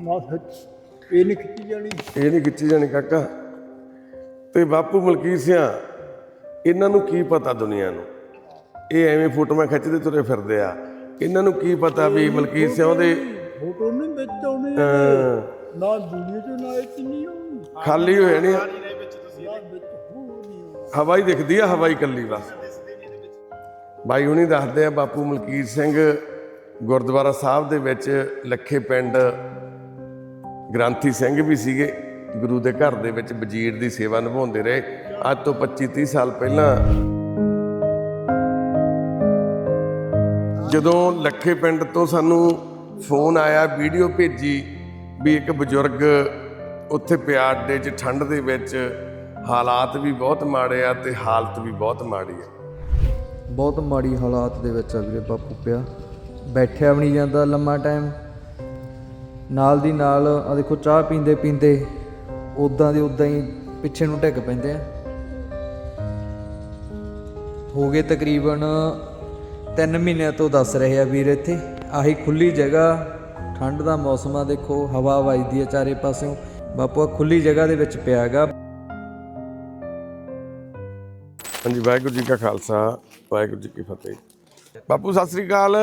ਸੱਚ। ਇਹ ਨਹੀਂ ਖਿੱਚੀ ਜਾਣੀ। ਇਹ ਨਹੀਂ ਖਿੱਚੀ ਜਾਣੀ ਕਾਕਾ। ਤੇ ਬਾਪੂ ਮਲਕੀਤ ਸਿਆ ਇਹਨਾਂ ਨੂੰ ਕੀ ਪਤਾ ਦੁਨੀਆ ਨੂੰ? ਇਹ ਐਵੇਂ ਫੋਟੋਆਂ ਖਿੱਚਦੇ ਤੁਰੇ ਫਿਰਦੇ ਆ। ਇਹਨਾਂ ਨੂੰ ਕੀ ਪਤਾ ਵੀ ਮਲਕੀਤ ਸਿਆ ਉਹਦੇ ਫੋਟੋ ਨਹੀਂ ਵਿੱਚ ਆਉਣੀ। ਨਾ ਵੀਡੀਓ ਚ ਨਾ ਇਹ ਚ ਨਹੀਂ ਖਾਲੀ ਹੋਏ ਨੇ। ਹਵਾ ਹੀ ਦਿਖਦੀ ਆ ਹਵਾ ਹੀ ਕੱਲੀ ਬਸ। ਬਾਈ ਹੁਣੀ ਦੱਸਦੇ ਆ ਬਾਪੂ ਮਲਕੀਤ ਸਿੰਘ ਗੁਰਦੁਆਰਾ ਸਾਹਿਬ ਦੇ ਵਿੱਚ ਲੱਖੇ ਪਿੰਡ ਗ੍ਰੰਥੀ ਸਿੰਘ ਵੀ ਸੀਗੇ, ਗੁਰੂ ਦੇ ਘਰ ਦੇ ਵਿੱਚ ਵਜ਼ੀਰ ਦੀ ਸੇਵਾ ਨਿਭਾਉਂਦੇ ਰਹੇ। ਅੱਜ ਤੋਂ 25 30 ਸਾਲ ਪਹਿਲਾਂ ਜਦੋਂ ਲੱਖੇ ਪਿੰਡ ਤੋਂ ਸਾਨੂੰ ਫੋਨ ਆਇਆ, ਵੀਡੀਓ ਭੇਜੀ ਵੀ ਇੱਕ ਬਜ਼ੁਰਗ ਉੱਥੇ ਪਿਆਰ ਦੇ 'ਚ ਠੰਡ ਦੇ ਵਿੱਚ, ਹਾਲਾਤ ਵੀ ਬਹੁਤ ਮਾੜੇ ਆ ਤੇ ਹਾਲਤ ਵੀ ਬਹੁਤ ਮਾੜੀ ਆ। ਬਹੁਤ ਮਾੜੀ ਹਾਲਾਤ ਦੇ ਵਿੱਚ ਆ ਵੀਰੇ ਬਾਪੂ ਪਿਆ। ਬੈਠਿਆ ਵੀ ਨਹੀਂ ਜਾਂਦਾ ਲੰਮਾ ਟਾਈਮ ਨਾਲ ਦੀ ਨਾਲ ਆ ਦੇਖੋ, ਚਾਹ ਪੀਂਦੇ ਪੀਂਦੇ ਉਦਾਂ ਦੇ ਉਦਾਂ ਹੀ ਪਿੱਛੇ ਨੂੰ ਢਿੱਗ ਪੈਂਦੇ ਆ। ਹੋ ਗਏ ਤਕਰੀਬਨ 3 ਮਹੀਨਿਆਂ ਤੋਂ ਦੱਸ ਰਹੇ ਆ ਵੀਰ ਇੱਥੇ। ਆਹੀ ਖੁੱਲੀ ਜਗ੍ਹਾ, ਠੰਡ ਦਾ ਮੌਸਮ ਆ ਦੇਖੋ, ਹਵਾ ਵੱਜਦੀ ਆ ਚਾਰੇ ਪਾਸਿਓਂ। ਬਾਪੂ ਆ ਖੁੱਲੀ ਜਗ੍ਹਾ ਦੇ ਵਿੱਚ ਪਿਆ ਗਾ ਹਾਂਜੀ, ਵਾਹਿਗੁਰੂ ਜੀ ਕਾ ਖਾਲਸਾ, ਵਾਹਿਗੁਰੂ ਜੀ ਕੀ ਫਤਿਹ। ਬਾਪੂ ਸਤਿ ਸ੍ਰੀ ਅਕਾਲ।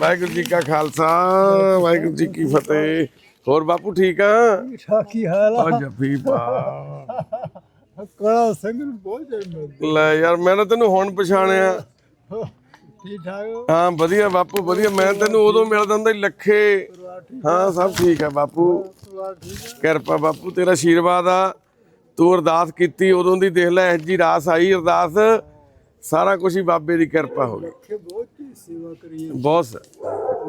ਵਾਹਿਗੁਰੂ ਜੀ ਕਾ ਖਾਲਸਾ ਵਾਹਿਗੁਰੂ ਜੀ ਕੀ ਫਤਿਹ। ਹੋਰ ਬਾਪੂ ਠੀਕ ਆ? ਠੀਕ ਕੀ ਹਾਲ ਆ? ਜੱਫੀ ਪਾ ਕਲਾ ਸਿੰਘ ਨੂੰ ਬਹੁਤ ਮਿਲਦੇ ਲੈ ਯਾਰ ਮੈਂ ਤਾਂ ਤੈਨੂੰ ਹੁਣ ਪਛਾਣਿਆ। ਠੀਕ ਠਾਕ ਹੋ? ਹਾਂ ਵਧੀਆ ਬਾਪੂ ਵਧੀਆ। ਮੈਂ ਤੈਨੂੰ ਉਦੋਂ ਮਿਲਦਾ ਹੁੰਦਾ ਲੱਖੇ। ਹਾਂ ਸਭ ਠੀਕ ਆ ਬਾਪੂ। ਹੈ ਕਿਰਪਾ ਬਾਪੂ ਤੇਰਾ ਆਸ਼ੀਰਵਾਦ ਆ। ਤੂੰ ਅਰਦਾਸ ਕੀਤੀ ਉਦੋਂ ਦੀ ਦੇਖ ਲੈ ਇਹ ਜੀ ਰਾਸ ਆਈ ਅਰਦਾਸ। ਸਾਰਾ ਕੁਝ ਹੀ ਬਾਬੇ ਦੀ ਕਿਰਪਾ ਹੋ ਗਈ। ਬਹੁਤ ਸੇਵਾ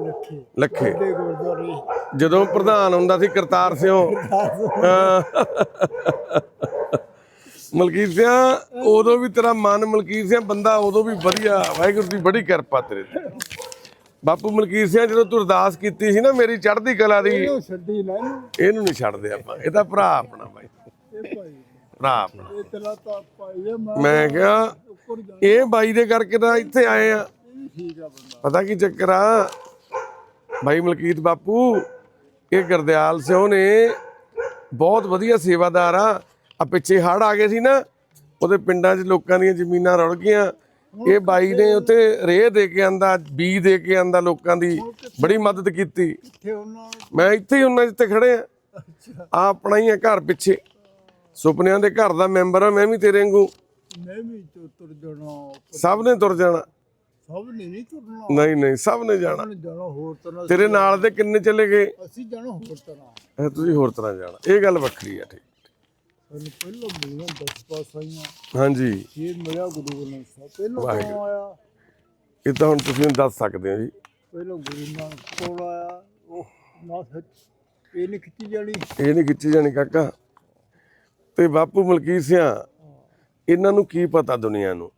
ਲੱਖੇ ਲੱਖੇ ਦੇ ਗੁਰਦੁਆਰੇ। ਜਦੋਂ ਪ੍ਰਧਾਨ ਹੁੰਦਾ ਸੀ ਕਰਤਾਰ ਸਿਓ। ਮਲਕੀਤ ਸਿਆ ਉਦੋਂ ਵੀ ਤੇਰਾ ਮਨ ਮਲਕੀਤ ਸਿਆ ਬੰਦਾ ਉਦੋਂ ਵੀ ਵਧੀਆ ਵਾਹਿਗੁਰੂ ਦੀ ਬੜੀ ਕਿਰਪਾ ਤੇਰੇ ਤੇ। ਬਾਪੂ ਮਲਕੀਤ ਸਿਆ ਜਦੋਂ ਤੂੰ ਅਰਦਾਸ ਕੀਤੀ ਸੀ ਨਾ ਮੇਰੀ ਚੜ੍ਹਦੀ ਕਲਾ ਦੀ ਛੱਡੀ ਨਾ ਇਹਨੂੰ। ਇਹਨੂੰ ਨਹੀਂ ਛੱਡਦੇ ਆਪਾਂ। ਇਹਦਾ ਭਰਾ ਆਪਣਾ ਬਾਈ। ਇਹ ਭਾਈ। ਭਰਾ ਆਪਣਾ। ਇਹ ਤੇਰਾ ਤਾਂ ਭਾਈ ਹੈ ਮੈਂ। ਮੈਂ ਕਿਹਾ ਇਹ ਬਾਈ ਦੇ ਕਰਕੇ ਤਾਂ ਇੱਥੇ ਆਏ ਆ। ਪਤਾ ਕੀ ਚੱਕਰ ਆ? ਬਾਈ ਮਲਕੀਤ ਬਾਪੂ, ਇਹ ਗੁਰਦਿਆਲ ਸਿਓ ਨੇ ਬਹੁਤ ਵਧੀਆ ਸੇਵਾਦਾਰ ਆ। ਆ ਪਿੱਛੇ ਹੜ ਆ ਗਏ ਸੀ ਨਾ, ਉਹਦੇ ਪਿੰਡਾਂ 'ਚ ਲੋਕਾਂ ਦੀਆਂ ਜ਼ਮੀਨਾਂ ਰੁੜ ਗਈਆਂ। ਇਹ ਬਾਈ ਨੇ ਉੱਥੇ ਰੇਹ ਦੇ ਕੇ ਆਂਦਾ ਬੀ ਦੇ ਕੇ ਆਂਦਾ ਲੋਕਾਂ ਦੀ, ਬੜੀ ਮਦਦ ਕੀਤੀ। ਮੈਂ ਇੱਥੇ ਹੀ ਉਹਨਾਂ ਜਿੱਥੇ ਖੜੇ ਆ। ਆ ਆਪਣਾ ਹੀ ਆ ਘਰ ਪਿੱਛੇ। ਸੁਪਨਿਆਂ ਦੇ ਘਰ ਦਾ ਮੈਂਬਰ ਆ, ਮੈਂ ਵੀ ਤੇਰੇ ਵਾਂਗੂ। ਮੈਂ ਵੀ ਤੋਂ ਤੁਰ ਜਾਣਾ। ਸਭ ਨੇ ਤੁਰ ਜਾਣਾ। ਸਭ ਨੇ ਨਹੀਂ ਤੁਰਨਾ। ਨਹੀਂ ਨਹੀਂ ਸਭ ਨੇ ਜਾਣਾ। ਉਹਨਾਂ ਨੇ ਜਾਣਾ ਹੋਰ ਤਰ੍ਹਾਂ ਤੇਰੇ ਨਾਲ ਦੇ ਕਿੰਨੇ ਚਲੇ ਗਏ? ਅਸੀਂ ਜਾਣਾ ਹੋਰ ਤਰ੍ਹਾਂ। ਇਹ ਤੁਸੀਂ ਹੋਰ ਤਰ੍ਹਾਂ ਜਾਣਾ। ਇਹ ਗੱਲ ਵੱਖਰੀ ਆ ਠੀਕ। ਸਾਨੂੰ ਪਹਿਲਾਂ ਮਿਲਣਾ 10 ਪਾਸ ਆਈਆਂ। ਹਾਂਜੀ। ਇਹ ਮਿਲਿਆ ਗੁਰੂ ਗ੍ਰੰਥ ਸਾਹਿਬ ਪਹਿਲਾਂ। ਕੌਣ ਆਇਆ? ਇਹ ਤਾਂ ਹੁਣ ਤੁਸੀਂ ਦੱਸ ਸਕਦੇ ਹੋ ਜੀ। ਪਹਿਲਾਂ ਗੁਰੂ ਨਾਨਕ ਕੋਲ ਆਇਆ? ਉਹ ਨਾ ਸੱਚ। ਇਹ ਨਹੀਂ ਖਿੱਚੀ ਜਾਣੀ। ਇਹ ਨਹੀਂ ਖਿੱਚੀ ਜਾਣੀ ਕਾਕਾ। ਤੇ ਬਾਪੂ ਮਲਕੀਤ ਸਿਆ ਇਹਨਾਂ ਨੂੰ ਕੀ ਪਤਾ ਦੁਨੀਆ ਨੂੰ?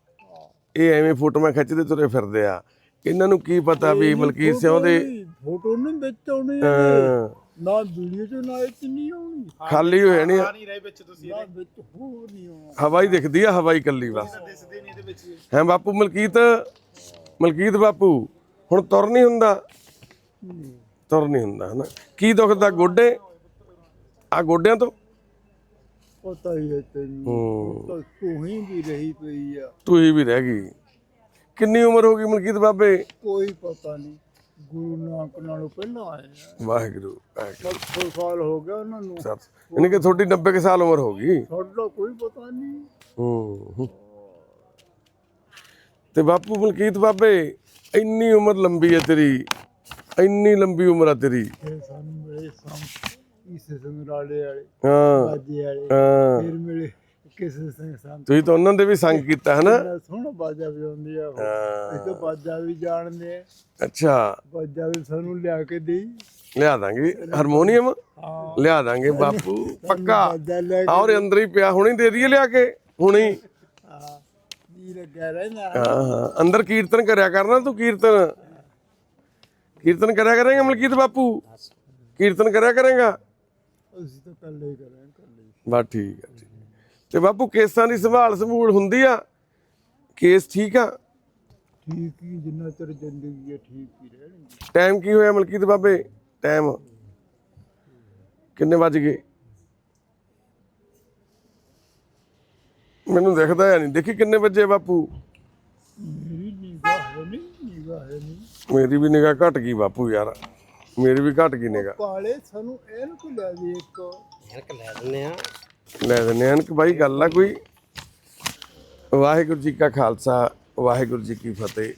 ਇਹ ਐਵੇਂ ਫੋਟੋਆਂ ਖਿੱਚਦੇ ਤੁਰੇ ਫਿਰਦੇ ਆ। ਇਹਨਾਂ ਨੂੰ ਕੀ ਪਤਾ ਵੀ ਮਲਕੀਤ ਸਿਆ ਉਹਦੇ ਫੋਟੋ ਨਹੀਂ ਵਿੱਚ ਆਉਣੀ ਨਾ ਵੀਡੀਓ ਚ ਨਾ ਨਹੀਂ ਆਉਣੀ। ਖਾਲੀ ਹੋਏ ਨੇ ਨਾ ਵਿੱਚ ਹੋ ਨਹੀਂ ਆਉਣਾ। ਹਵਾ ਹੀ ਦਿਖਦੀ ਆ ਹਵਾ ਹੀ ਕੱਲੀ ਬਸ। ਹੈ ਬਾਪੂ ਮਲਕੀਤ? ਮਲਕੀਤ ਬਾਪੂ ਹੁਣ ਤੁਰ ਨਹੀਂ ਹੁੰਦਾ। ਤੁਰ ਨਹੀਂ ਹੁੰਦਾ ਹਨਾ? ਕੀ ਦੁਖਦਾ ਗੋਡੇ? ਆ ਗੋਡਿਆਂ ਤੋਂ? ਪਤਾ ਹੀ ਹੈ ਤੈਨੂੰ। ਹੂੰ। ਤਾਂ ਤੂੰ ਹੀ ਵੀ ਰਹੀ ਪਈ ਆ। ਤੂੰ ਹੀ ਵੀ ਰਹਿ ਗਈ। ਕਿੰਨੀ ਉਮਰ ਹੋ ਗਈ ਮਲਕੀਤ ਬਾਬੇ? ਕੋਈ ਪਤਾ ਨਹੀਂ। ਗੁਰੂ ਨਾਨਕ ਨਾਲੋਂ ਪਹਿਲਾਂ ਆਏ ਆ ਵਾਹਿਗੁਰੂ ਵਾਹਿਗੁਰੂ। 70 ਸਾਲ ਹੋ ਗਿਆ ਉਹਨਾਂ ਨੂੰ। ਸਰ ਯਾਨੀ ਕਿ ਤੁਹਾਡੀ 90 ਕੁ ਸਾਲ ਉਮਰ ਹੋ ਗਈ। ਸਾਡਾ ਕੋਈ ਪਤਾ ਨਹੀਂ। ਹੂੰ। ਹੂੰ। ਤੇ ਬਾਪੂ ਮਲਕੀਤ ਬਾਬੇ ਇੰਨੀ ਉਮਰ ਲੰਬੀ ਹੈ ਤੇਰੀ। ਇੰਨੀ ਲੰਬੀ ਉਮਰ ਆ ਤੇਰੀ। ਸਾਨੂੰ ਸਾਮ ਸੰਗਰਾਲੇ ਵਾਲੇ ਹਾਂ ਬਾਜੇ ਵਾਲੇ ਹਾਂ। ਫਿਰ ਮਿਲੇ ਕਿਸੇ ਸਿੰਘ ਸੰਤ ਤੁਸੀਂ ਤਾਂ ਉਹਨਾਂ ਦੇ ਵੀ ਸੰਗ ਕੀਤਾ ਹੈ ਨਾ ਸੋਹਣਾ ਬਾਜਾ ਵਜਾਉਂਦੀ ਆ ਉਹ। ਇਹ ਤਾਂ ਬਾਜਾ ਵੀ ਜਾਣਦੇ ਆ। ਅੱਛਾ। ਬਾਜਾ ਵੀ ਸਾਨੂੰ ਲਿਆ ਕੇ ਦੇਈ। ਲਿਆ ਦਾਂਗੇ ਹਾਰਮੋਨੀਅਮ? ਹਾਂ। ਲਿਆ ਦਾਂਗੇ ਬਾਪੂ ਪੱਕਾ। ਬਾਜਾ ਲੈ ਕੇ ਔਰ ਅੰਦਰ ਹੀ ਪਿਆ ਹੁਣੀ ਦੇ ਦਈਏ ਲਿਆ ਕੇ ਹੁਣੀ ਹਾਂ। ਜੀ ਲੱਗਿਆ ਰਹਿਣਾ ਹਾਂ ਹਾਂ। ਅੰਦਰ ਕੀਰਤਨ ਕਰਿਆ ਕਰਨਾ ਤੂੰ ਕੀਰਤਨ? ਕੀਰਤਨ ਕਰਿਆ ਕਰੇਗਾ ਮਲਕੀਤ ਬਾਪੂ? ਕੀਰਤਨ ਕਰਿਆ ਕਰੇਗਾ? ਅਸੀਂ ਤਾਂ ਕੱਲੇ ਕੱਲੇ। ਬਸ ਠੀਕ ਹੈ। ਤੇ ਬਾਪੂ ਕੇਸਾਂ ਦੀ ਸੰਭਾਲ ਸੰਭੂਲ ਹੁੰਦੀ ਆ? ਕੇਸ ਠੀਕ ਆ? ਠੀਕ ਹੀ ਜਿੰਨਾ ਚਿਰ ਜ਼ਿੰਦਗੀ ਹੈ ਠੀਕ ਹੀ ਰਹਿਣਗੇ। ਟਾਈਮ ਕੀ ਹੋਇਆ ਮਲਕੀਤ ਬਾਬੇ? ਟਾਈਮ ਕਿੰਨੇ ਵੱਜ ਗਏ? ਮੈਨੂੰ ਦਿਖਦਾ ਹੈ ਨਹੀਂ। ਦੇਖੀ ਕਿੰਨੇ ਵਜੇ ਬਾਪੂ? ਮੇਰੀ ਨਿਗਾਹ ਹੈ ਨਹੀਂ ਨਿਗਾਹ ਹੈ ਨਹੀਂ ਮੇਰੀ ਵੀ ਨਿਗਾਹ ਘਟ ਗਈ ਬਾਪੂ ਯਾਰ। ਮੇਰੀ ਵੀ ਘਟ ਗਈ ਨਿਗਾਹ। ਕਾਲੇ ਸਾਨੂੰ ਇਹਨ ਕੋ ਲੈ ਦੇ ਇੱਕ। ਯਾਰ ਲੈ ਦਿੰਨੇ ਆ। ਲੈ ਦਿੰਦੇ ਹਨ ਕਿ ਬਾਈ ਗੱਲ ਆ ਕੋਈ? ਵਾਹਿਗੁਰੂ ਜੀ ਕਾ ਖਾਲਸਾ ਵਾਹਿਗੁਰੂ ਜੀ ਕੀ ਫਤਿਹ।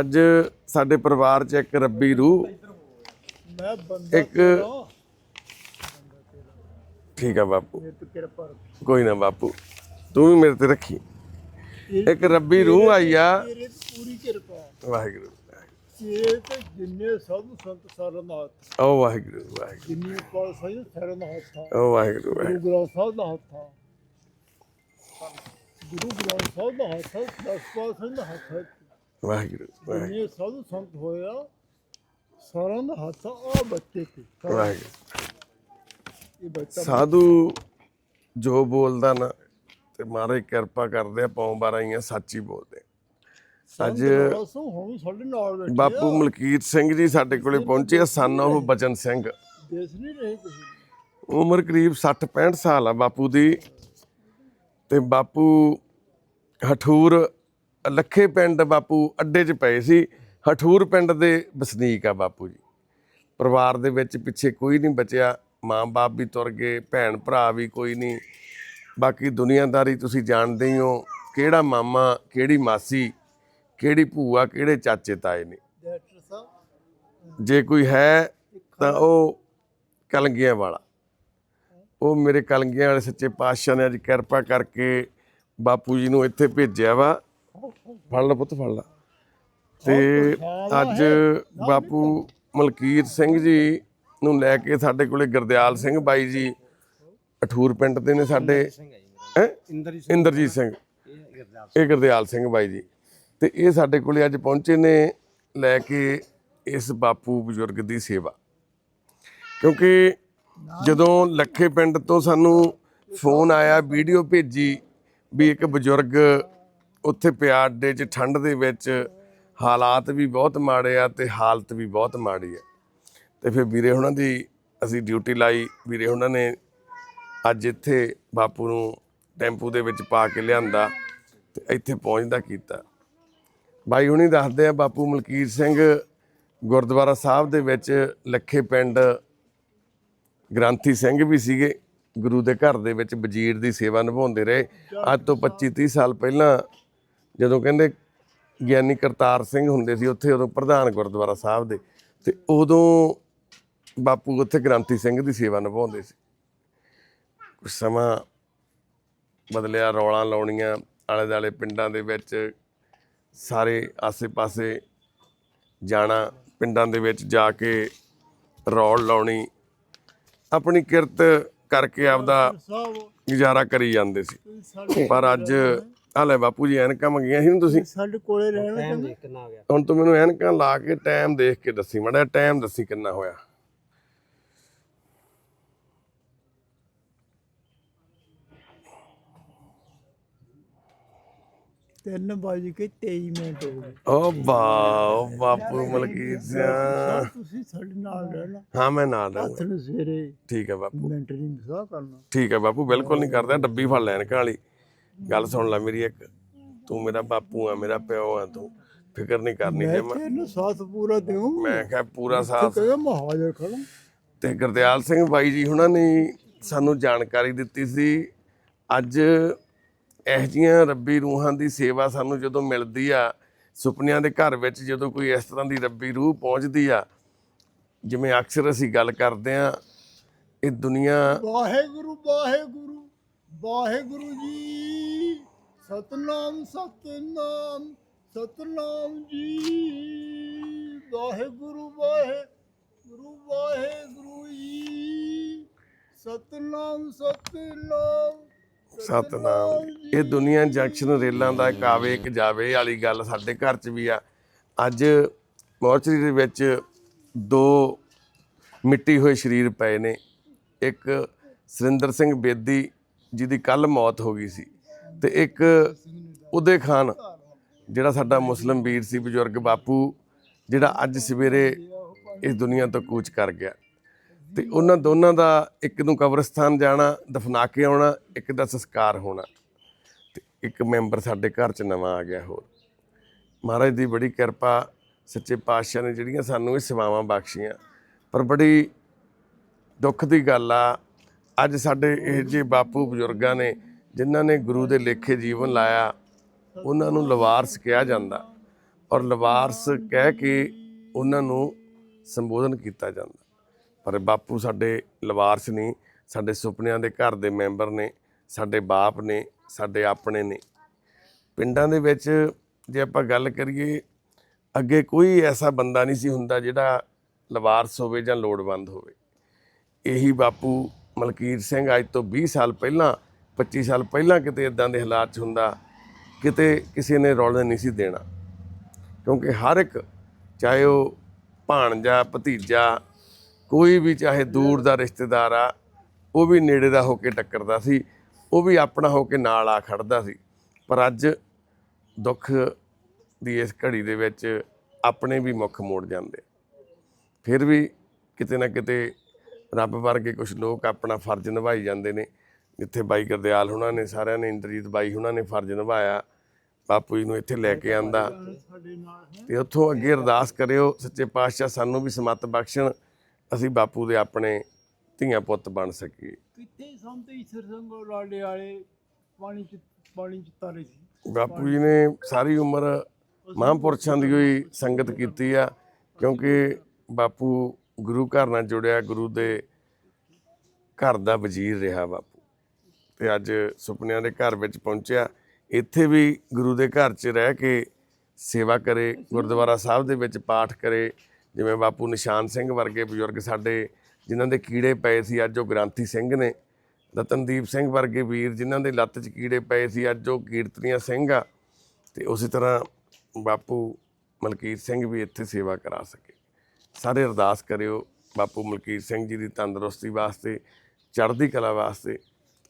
ਅੱਜ ਸਾਡੇ ਪਰਿਵਾਰ 'ਚ ਇੱਕ ਰੱਬੀ ਰੂਹ। ਮੈਂ ਬੰਦਾ ਇੱਕ ਠੀਕ ਆ ਬਾਪੂ। ਤੇ ਕਿਰਪਾ ਰੱਖ। ਕੋਈ ਨਾ ਬਾਪੂ ਤੂੰ ਵੀ ਮੇਰੇ ਤੇ ਰੱਖੀ। ਇੱਕ ਰੱਬੀ ਰੂਹ ਆਈ ਆ। ਤੇਰੇ ਤੇ ਪੂਰੀ ਕਿਰਪਾ। ਹੈ। ਵਾਹਿਗੁਰੂ। ਜਿੰਨੇ ਸਾਧੂ ਸੰਤ ਓ ਵਾਹਿਗੁਰੂ ਵਾਹਿਗੁਰੂ। ਜਿੰਨੀ ਓ ਵਾਹਿਗੁਰੂ ਗੁਰੂ ਵਾਹਿਗੁਰੂ ਗ੍ਰੰਥ ਸਾਹਿਬ ਦਾ ਹੱਥ ਆ। ਗੁਰੂ ਗ੍ਰੰਥ ਸਾਹਿਬ ਦਾ ਹੱਥ ਆ ਦਸ ਪਾਲ ਸਿੰਘ ਦਾ ਹੱਥ ਆ। ਵਾਹਿਗੁਰੂ ਵਾਹਿਗੁਰੂ। ਜਿੰਨੇ ਸਾਧੂ ਸੰਤ ਹੋਇਆ ਸਾਰਿਆਂ ਦਾ ਹੱਥ ਆ ਆਹ ਬੱਚੇ ਤੇ। ਸਾਰਾ ਵਾਹਿਗੁਰੂ। ਇਹ ਬੱਚਾ ਸਾਧੂ ਜੋ ਬੋਲਦਾ ਨਾ ਤੇ ਮਹਾਰਾਜ ਕਿਰਪਾ ਕਰਦੇ ਆ ਪੌਂ ਬਾਰਾਈਆਂ ਸੱਚ ਬੋਲਦੇ ਅੱਜ ਬਾਪੂ ਮਲਕੀਤ ਸਿੰਘ ਜੀ ਸਾਡੇ ਕੋਲੇ ਪਹੁੰਚੇ ਆ ਸਨ ਉਹ ਬਚਨ ਸਿੰਘ। ਦੇਸ਼ ਨਹੀਂ ਰਹੇ ਕਿਸੇ ਨੂੰ। ਉਮਰ ਕਰੀਬ 60 65 ਸਾਲ ਆ ਬਾਪੂ ਦੀ। ਤੇ ਬਾਪੂ ਹਠੂਰ ਲੱਖੇ ਪਿੰਡ ਬਾਪੂ ਅੱਡੇ 'ਚ ਪਏ ਸੀ। ਹਠੂਰ ਪਿੰਡ ਦੇ ਵਸਨੀਕ ਆ ਬਾਪੂ ਜੀ। ਪਰਿਵਾਰ ਦੇ ਵਿੱਚ ਪਿੱਛੇ ਕੋਈ ਨਹੀਂ ਬਚਿਆ। ਮਾਂ-ਬਾਪ ਵੀ ਤੁਰ ਗਏ ਭੈਣ ਭਰਾ ਵੀ ਕੋਈ ਨਹੀਂ। ਬਾਕੀ ਦੁਨੀਆਦਾਰੀ ਤੁਸੀਂ ਜਾਣਦੇ ਹੀ ਹੋ ਕਿਹੜਾ ਮਾਮਾ ਕਿਹੜੀ ਮਾਸੀ ਕਿਹੜੀ ਭੂਆ ਕਿਹੜੇ ਚਾਚੇ ਤਾਏ ਨੇ। ਡਾਕਟਰ ਸਾਹਿਬ ਜੇ ਕੋਈ ਹੈ ਤਾਂ ਉਹ ਕਲਗੀਆਂ ਵਾਲਾ। ਉਹ ਮੇਰੇ ਕਲਗੀਆਂ ਵਾਲੇ ਸੱਚੇ ਪਾਤਸ਼ਾਹ ਨੇ ਅੱਜ ਕਿਰਪਾ ਕਰਕੇ ਬਾਪੂ ਜੀ ਨੂੰ ਇੱਥੇ ਭੇਜਿਆ ਵਾ। ਫੜ ਲੈ ਪੁੱਤ ਫੜ ਲੈ। ਤੇ ਅੱਜ ਬਾਪੂ ਮਲਕੀਤ ਸਿੰਘ ਜੀ ਨੂੰ ਲੈ ਕੇ ਸਾਡੇ ਕੋਲੇ ਗੁਰਦਿਆਲ ਸਿੰਘ ਬਾਈ ਜੀ ਅਠੂਰ ਪਿੰਡ ਦੇ ਨੇ ਸਾਡੇ। ਹੈਂ? ਇੰਦਰਜੀਤ ਸਿੰਘ। ਇਹ ਗੁਰਦਿਆਲ ਸਿੰਘ ਬਾਈ ਜੀ। ਤੇ ਇਹ ਸਾਡੇ ਕੋਲੇ ਅੱਜ ਪਹੁੰਚੇ ਨੇ ਲੈ ਕੇ ਇਸ ਬਾਪੂ ਬਜ਼ੁਰਗ ਦੀ ਸੇਵਾ। ਕਿਉਂਕਿ ਜਦੋਂ ਲੱਖੇ ਪਿੰਡ ਤੋਂ ਸਾਨੂੰ ਫੋਨ ਆਇਆ, ਵੀਡੀਓ ਭੇਜੀ ਵੀ ਇੱਕ ਬਜ਼ੁਰਗ ਉੱਥੇ ਪਿਆ ਅੱਡੇ 'ਚ ਠੰਡ ਦੇ ਵਿੱਚ ਹਾਲਾਤ ਵੀ ਬਹੁਤ ਮਾੜੇ ਆ ਤੇ ਹਾਲਤ ਵੀ ਬਹੁਤ ਮਾੜੀ ਆ। ਤੇ ਫਿਰ ਵੀਰੇ ਉਹਨਾਂ ਦੀ ਅਸੀਂ ਡਿਊਟੀ ਲਾਈ। ਵੀਰੇ ਉਹਨਾਂ ਨੇ ਅੱਜ ਇੱਥੇ ਬਾਪੂ ਨੂੰ ਟੈਂਪੂ ਦੇ ਵਿੱਚ ਪਾ ਕੇ ਲਿਆਂਦਾ ਤੇ ਇੱਥੇ ਪਹੁੰਚਦਾ ਕੀਤਾ। ਬਾਈ ਹੁਣੀ ਦੱਸਦੇ ਆ, ਬਾਪੂ ਮਲਕੀਰ ਸਿੰਘ ਗੁਰਦੁਆਰਾ ਸਾਹਿਬ ਦੇ ਵਿੱਚ ਲੱਖੇ ਪਿੰਡ ਗ੍ਰੰਥੀ ਸਿੰਘ ਵੀ ਸੀਗੇ, ਗੁਰੂ ਦੇ ਘਰ ਦੇ ਵਿੱਚ ਵਜ਼ੀਰ ਦੀ ਸੇਵਾ ਨਿਭਾਉਂਦੇ ਰਹੇ। ਅੱਜ ਤੋਂ 25 30 ਸਾਲ ਪਹਿਲਾਂ ਜਦੋਂ ਕਹਿੰਦੇ ਗਿਆਨੀ ਕਰਤਾਰ ਸਿੰਘ ਹੁੰਦੇ ਸੀ, ਉੱਥੇ ਉਦੋਂ ਪ੍ਰਧਾਨ ਗੁਰਦੁਆਰਾ ਸਾਹਿਬ ਦੇ, ਤੇ ਉਦੋਂ ਬਾਪੂ ਉੱਥੇ ਗ੍ਰੰਥੀ ਸਿੰਘ ਦੀ ਸੇਵਾ ਨਿਭਾਉਂਦੇ ਸੀ। ਕੁਝ ਸਮਾਂ ਬਦਲਿਆ, ਰੌਲਾ ਲਾਉਣੀਆਂ ਆਲੇ ਦਾਲੇ ਪਿੰਡਾਂ ਦੇ ਵਿੱਚ ਸਾਰੇ ਆਸੇ-ਪਾਸੇ ਜਾਣਾ ਪਿੰਡਾਂ ਦੇ ਵਿੱਚ ਜਾ ਕੇ ਰੌਲ ਲਾਉਣੀ ਆਪਣੀ ਕਿਰਤ ਕਰਕੇ ਆਪਦਾ ਗੁਜ਼ਾਰਾ ਕਰੀ ਜਾਂਦੇ ਸੀ। ਪਰ ਅੱਜ ਆ ਲੈ ਬਾਪੂ ਜੀ ਐਨਕਾਂ ਮੰਗੀਆਂ ਸੀ ਨਾ ਤੁਸੀਂ? ਸਾਡੇ ਕੋਲੇ ਰਹਿਣਾ ਹੁਣ ਤੂੰ ਮੈਨੂੰ ਐਨਕਾਂ ਲਾ ਕੇ ਟਾਈਮ ਦੇਖ ਕੇ ਦੱਸੀ ਮੜਾ ਟਾਈਮ ਦੱਸੀ ਕਿੰਨਾ ਹੋਇਆ। ਤਿੰਨ ਵਜ ਕੇ 23 ਮਿੰਟ ਹੋ ਗਏ। ਓ ਵਾਹ ਬਾਪੂ ਮਲਕੀਤ ਸਿੰਘ ਸਰ ਤੁਸੀਂ ਸਾਡੇ ਨਾਲ ਰਹਿਣਾ। ਹਾਂ ਮੈਂ ਨਾਲ ਰਹੂੰਗਾ ਹੱਥ ਨੂੰ ਸਵੇਰੇ ਠੀਕ ਹੈ ਬਾਪੂ। ਮਿੰਟ ਨਹੀਂ ਸਾ ਕਰਨਾ। ਠੀਕ ਹੈ ਬਾਪੂ ਬਿਲਕੁਲ ਨਹੀਂ ਕਰਦਾ ਡੱਬੀ ਫੜ ਲੈ ਐਨਕਾਂ ਵਾਲੀ। ਗੱਲ ਸੁਣ ਲੈ ਮੇਰੀ ਇੱਕ ਤੂੰ ਮੇਰਾ ਬਾਪੂ ਆ ਮੇਰਾ ਪਿਓ ਆ ਤੂੰ ਫਿਕਰ ਨਹੀਂ ਕਰਨੀ ਮੈਂ ਜੇ ਮੈਂ ਤੈਨੂੰ ਸਾਥ ਪੂਰਾ ਦੇਉਂ ਮੈਂ ਕਿਹਾ ਪੂਰਾ ਸਾਥ। ਕਹਿੰਦਾ ਮੈਂ ਹਾਜ਼ਰ ਖੜਾ ਤੇ ਗੁਰਦਿਆਲ ਸਿੰਘ ਬਾਈ ਜੀ ਉਹਨਾਂ ਨੇ ਸਾਨੂੰ ਜਾਣਕਾਰੀ ਦਿੱਤੀ ਸੀ ਅੱਜ ਇਹ ਜੀਆਂ ਰੱਬੀ ਰੂਹਾਂ ਦੀ ਸੇਵਾ ਸਾਨੂੰ ਜਦੋਂ ਮਿਲਦੀ ਆ, ਸੁਪਨਿਆਂ ਦੇ ਘਰ ਵਿੱਚ ਜਦੋਂ ਕੋਈ ਇਸ ਤਰ੍ਹਾਂ ਦੀ ਰੱਬੀ ਰੂਹ ਪਹੁੰਚਦੀ ਆ, ਜਿਵੇਂ ਅਕਸਰ ਅਸੀਂ ਗੱਲ ਕਰਦੇ ਆ, ਇਹ ਦੁਨੀਆ ਵਾਹਿਗੁਰੂ ਵਾਹਿਗੁਰੂ ਵਾਹਿਗੁਰੂ ਜੀ, ਸਤਨਾਮ ਸਤਨਾਮ ਸਤਨਾਮ ਜੀ। ਵਾਹਿਗੁਰੂ ਵਾਹਿਗੁਰੂ ਵਾਹਿਗੁਰੂ ਜੀ, ਸਤਨਾਮ ਸਤਨਾਮ। ਸਤਨਾਮ। ਜੀ ਇਹ ਦੁਨੀਆ ਜੰਕਸ਼ਨ ਰੇਲਾਂ ਦਾ ਇੱਕ ਆਵੇ ਇੱਕ ਜਾਵੇ ਵਾਲੀ ਗੱਲ ਸਾਡੇ ਘਰ 'ਚ ਵੀ ਆ। ਅੱਜ ਮੋਰਚਰੀ ਦੇ ਵਿੱਚ ਦੋ ਮਿੱਟੀ ਹੋਏ ਸਰੀਰ ਪਏ ਨੇ। ਇੱਕ ਸੁਰਿੰਦਰ ਸਿੰਘ ਬੇਦੀ ਜਿਹਦੀ ਕੱਲ ਮੌਤ ਹੋ ਗਈ ਸੀ ਤੇ ਇੱਕ ਉਦੇ ਖਾਨ, ਜਿਹੜਾ ਸਾਡਾ ਮੁਸਲਮ ਵੀਰ ਸੀ, ਬਜ਼ੁਰਗ ਬਾਪੂ, ਜਿਹੜਾ ਅੱਜ ਸਵੇਰੇ ਇਸ ਦੁਨੀਆ ਤੋਂ ਕੂਚ ਕਰ ਗਿਆ। ਤੇ ਉਹਨਾਂ ਦੋਨਾਂ ਦਾ ਇੱਕ ਨੂੰ ਕਬਰਸਤਾਨ ਜਾਣਾ ਦਫਨਾ ਕੇ ਆਉਣਾ, ਇੱਕ ਦਾ ਸੰਸਕਾਰ ਹੋਣਾ। ਤੇ ਇੱਕ ਮੈਂਬਰ ਸਾਡੇ ਘਰ 'ਚ ਨਵਾਂ ਆ ਗਿਆ ਹੋਰ। ਮਹਾਰਾਜ ਦੀ ਬੜੀ ਕਿਰਪਾ, ਸੱਚੇ ਪਾਤਸ਼ਾਹ ਨੇ ਜਿਹੜੀਆਂ ਸਾਨੂੰ ਇਹ ਸੇਵਾਵਾਂ ਬਖਸ਼ੀਆਂ। ਪਰ ਬੜੀ ਦੁੱਖ ਦੀ ਗੱਲ ਆ, ਅੱਜ ਸਾਡੇ ਇਹ ਜਿਹੇ ਬਾਪੂ ਬਜ਼ੁਰਗਾਂ ਨੇ, ਜਿਨ੍ਹਾਂ ਨੇ ਗੁਰੂ ਦੇ ਲੇਖੇ ਜੀਵਨ ਲਾਇਆ, ਉਹਨਾਂ ਨੂੰ ਲਵਾਰਸ ਕਿਹਾ ਜਾਂਦਾ। ਔਰ ਲਵਾਰਸ ਕਹਿ ਕੇ ਉਹਨਾਂ ਨੂੰ ਸੰਬੋਧਨ ਕੀਤਾ ਜਾਂਦਾ। ਪਰ ਬਾਪੂ ਸਾਡੇ ਲਵਾਰਸ ਨਹੀਂ ਸਾਡੇ ਸੁਪਨਿਆਂ ਦੇ ਘਰ ਦੇ ਮੈਂਬਰ ਨੇ, ਸਾਡੇ ਬਾਪ ਨੇ, ਸਾਡੇ ਆਪਣੇ ਨੇ। ਪਿੰਡਾਂ ਦੇ ਵਿੱਚ ਜੇ ਆਪਾਂ ਗੱਲ ਕਰੀਏ, ਅੱਗੇ ਕੋਈ ਐਸਾ ਬੰਦਾ ਨਹੀਂ ਸੀ ਹੁੰਦਾ ਜਿਹੜਾ ਲਵਾਰਸ ਹੋਵੇ ਜਾਂ ਲੋੜਵੰਦ ਹੋਵੇ। ਇਹੀ ਬਾਪੂ ਮਲਕੀਰ ਸਿੰਘ ਅੱਜ ਤੋਂ 20 ਸਾਲ ਪਹਿਲਾਂ 25 ਸਾਲ ਪਹਿਲਾਂ ਕਿਤੇ ਇਦਾਂ ਦੇ ਹਾਲਾਤ 'ਚ ਹੁੰਦਾ, ਕਿਤੇ ਕਿਸੇ ਨੇ ਰੌਲੇ ਨਹੀਂ ਸੀ ਦੇਣਾ। ਕਿਉਂਕਿ ਹਰ ਇੱਕ, ਚਾਹੇ ਉਹ ਭਾਣਜਾ, ਭਤੀਜਾ ਕੋਈ ਵੀ ਚਾਹੇ ਦੂਰ ਦਾ ਰਿਸ਼ਤੇਦਾਰ ਆ, ਉਹ ਵੀ ਨੇੜੇ ਦਾ ਹੋ ਕੇ ਟੱਕਰਦਾ ਸੀ, ਉਹ ਵੀ ਆਪਣਾ ਹੋ ਕੇ ਨਾਲ ਆ ਖੜਦਾ ਸੀ। ਪਰ ਅੱਜ ਦੁੱਖ ਦੀ ਇਸ ਘੜੀ ਦੇ ਵਿੱਚ ਆਪਣੇ ਵੀ ਮੁੱਖ ਮੋੜ ਜਾਂਦੇ ਫਿਰ ਵੀ ਕਿਤੇ ਨਾ ਕਿਤੇ ਰੱਬ ਵਰਗੇ ਕੁਝ ਲੋਕ ਆਪਣਾ ਫਰਜ਼ ਨਿਭਾਈ ਜਾਂਦੇ ਨੇ। ਜਿੱਥੇ ਬਾਈ ਗੁਰਦਿਆਲ ਹੁਣਾਂ ਨੇ, ਸਾਰਿਆਂ ਨੇ, ਇੰਦਰਜੀਤ ਬਾਈ ਹੁਣਾਂ ਨੇ ਫਰਜ਼ ਨਿਭਾਇਆ, ਬਾਪੂ ਜੀ ਨੂੰ ਇੱਥੇ ਲੈ ਕੇ ਆਂਦਾ। ਸਾਡੇ ਤੇ ਉੱਥੋਂ ਅੱਗੇ ਅਰਦਾਸ ਕਰਿਓ, ਸੱਚੇ ਪਾਤਸ਼ਾਹ ਸਾਨੂੰ ਵੀ ਸਮੱਤ ਬਖਸ਼ਣ। ਅਸੀਂ ਬਾਪੂ ਦੇ ਆਪਣੇ ਧੀਆਂ ਪੁੱਤ ਬਣ ਸਕੀਏ। ਕਿੱਥੇ ਸੰਤ ਈਸ਼ਰ ਸਿੰਘ ਲਾਡੇ ਵਾਲੇ ਪਾਣੀ ਚ ਪਾਣੀ ਚ ਤਾਰੇ ਸੀ। ਬਾਪੂ ਜੀ ਨੇ ਸਾਰੀ ਉਮਰ ਮਹਾਂਪੁਰਸ਼ਾਂ ਦੀ ਹੋਈ ਸੰਗਤ ਕੀਤੀ ਆ ਕਿਉਂਕਿ ਬਾਪੂ ਗੁਰੂ ਘਰ ਨਾਲ ਜੁੜਿਆ ਗੁਰੂ ਦੇ ਘਰ ਦਾ ਵਜ਼ੀਰ ਰਿਹਾ ਬਾਪੂ। ਤੇ ਅੱਜ ਸੁਪਨਿਆਂ ਦੇ ਘਰ ਵਿੱਚ ਪਹੁੰਚਿਆ। ਇੱਥੇ ਵੀ ਗੁਰੂ ਦੇ ਘਰ 'ਚ ਰਹਿ ਕੇ ਸੇਵਾ ਕਰੇ ਗੁਰਦੁਆਰਾ ਸਾਹਿਬ ਦੇ ਵਿੱਚ ਪਾਠ ਕਰੇ ਜਿਵੇਂ ਬਾਪੂ ਨਿਸ਼ਾਨ ਸਿੰਘ ਵਰਗੇ ਬਜ਼ੁਰਗ ਸਾਡੇ ਜਿਨ੍ਹਾਂ ਦੇ ਕੀੜੇ ਪਏ ਸੀ ਅੱਜ ਉਹ ਗ੍ਰਾਂਥੀ ਸਿੰਘ ਨੇ। ਰਤਨਦੀਪ ਸਿੰਘ ਵਰਗੇ ਵੀਰ ਜਿਨ੍ਹਾਂ ਦੇ ਲੱਤ 'ਚ ਕੀੜੇ ਪਏ ਸੀ ਅੱਜ ਉਹ ਕੀਰਤਨੀਆ ਸਿੰਘ ਆ। ਤੇ ਉਸੇ ਤਰ੍ਹਾਂ ਬਾਪੂ ਮਲਕੀਤ ਸਿੰਘ ਵੀ ਇੱਥੇ ਸੇਵਾ ਕਰਾ ਸਕੇ। ਸਾਰੇ ਅਰਦਾਸ ਕਰਿਓ ਬਾਪੂ ਮਲਕੀਤ ਸਿੰਘ ਜੀ ਦੀ ਤੰਦਰੁਸਤੀ ਵਾਸਤੇ ਚੜ੍ਹਦੀ ਕਲਾ ਵਾਸਤੇ।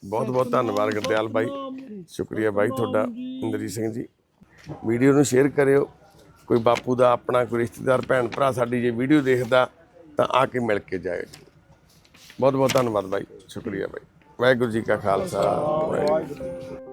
ਬਹੁਤ ਬਹੁਤ ਧੰਨਵਾਦ ਗੁਰਦਿਆਲ ਬਾਈ। ਸ਼ੁਕਰੀਆ ਬਾਈ ਤੁਹਾਡਾ ਇੰਦਰਜੀਤ ਸਿੰਘ ਜੀ। ਵੀਡੀਓ ਨੂੰ ਸ਼ੇਅਰ ਕਰਿਓ। ਕੋਈ ਬਾਪੂ ਦਾ, ਆਪਣਾ ਕੋਈ ਰਿਸ਼ਤੇਦਾਰ, ਭੈਣ ਭਰਾ ਸਾਡੀ ਜੇ ਵੀਡੀਓ ਦੇਖਦਾ, ਤਾਂ ਆ ਕੇ ਮਿਲ ਕੇ ਜਾਏ। ਬਹੁਤ ਬਹੁਤ ਧੰਨਵਾਦ ਬਾਈ, ਸ਼ੁਕਰੀਆ ਬਾਈ। ਵਾਹਿਗੁਰੂ ਜੀ ਕਾ ਖਾਲਸਾ। ਵਾਹਿਗੁਰੂ ਵਾਹਿਗੁਰੂ